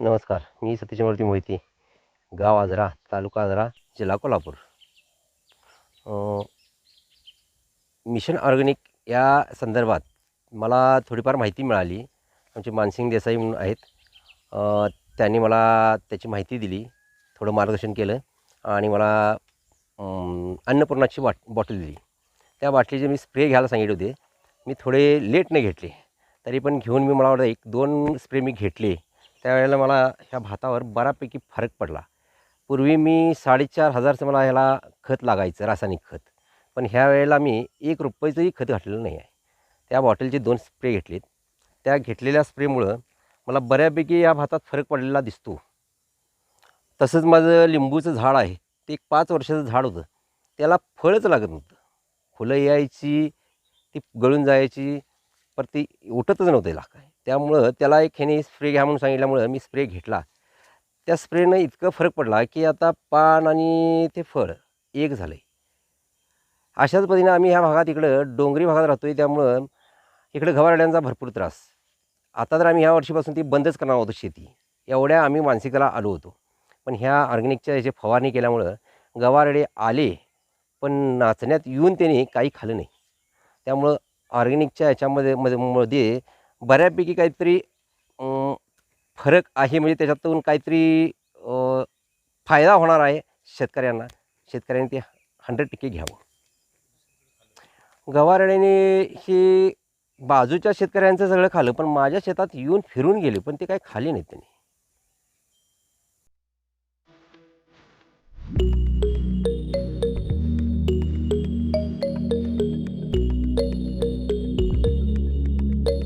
नमस्कार मी सतीशमूर्ती मोहिते गाव आजरा तालुका आजरा जिल्हा कोल्हापूर. मिशन ऑर्गॅनिक या संदर्भात मला थोडीफार माहिती मिळाली. आमचे मानसिंग देसाई म्हणून आहेत. त्यांनी मला त्याची माहिती दिली थोडं मार्गदर्शन केलं आणि मला अन्नपूर्णाची बॉट बॉटल दिली. त्या बाटलीचे मी स्प्रे घ्यायला सांगितले होते. मी थोडे लेटने घेतले. तरी पण घेऊन मी मला वाटतं एक दोन स्प्रे मी घेतले. त्यावेळेला मला ह्या भातावर बऱ्यापैकी फरक पडला. पूर्वी मी साडेचार हजारचं मला ह्याला खत लागायचं रासायनिक खत. पण ह्या वेळेला मी एक रुपयाचंही खत घातलेलं नाही आहे. त्या बॉटलचे दोन स्प्रे घेतलेत. त्या घेतलेल्या स्प्रेमुळं मला बऱ्यापैकी या भातात फरक पडलेला दिसतो. तसंच माझं लिंबूचं झाड आहे. ते एक पाच वर्षाचं झाड होतं. त्याला फळच लागत नव्हतं. फुलं यायची ती गळून जायची पर ती उठतच नव्हतं त्याला काय त्यामुळं त्याला एक ह्याने स्प्रे घ्या म्हणून सांगितल्यामुळं मी स्प्रे घेतला. त्या स्प्रेनं इतकं फरक पडला की आता पान आणि ते फळ एक झालं आहे अशाच पद्धतीनं आम्ही ह्या भागात इकडं डोंगरी भागात राहतो आहे त्यामुळं इकडं गवारड्यांचा भरपूर त्रास. आता तर आम्ही ह्या वर्षीपासून ती बंदच करणार होतो शेती. एवढ्या आम्ही मानसिकाला आलो होतो. पण ह्या ऑर्गॅनिकच्या ह्याची फवारणी केल्यामुळं गवारडे आले पण नाचण्यात येऊन त्यांनी काही खाल्लं नाही. त्यामुळं ऑर्गॅनिकच्या ह्याच्यामध्ये मध्ये मध्ये बऱ्यापैकी काहीतरी फरक आहे. म्हणजे त्याच्यातून काहीतरी फायदा होणार आहे शेतकऱ्यांना. शेतकऱ्यांनी ते हंड्रेड टक्के घ्यावं. गवारड्याने हे बाजूच्या शेतकऱ्यांचं सगळं खालं पण माझ्या शेतात येऊन फिरून गेले पण ते काही खाल्ले नाहीत त्यांनी.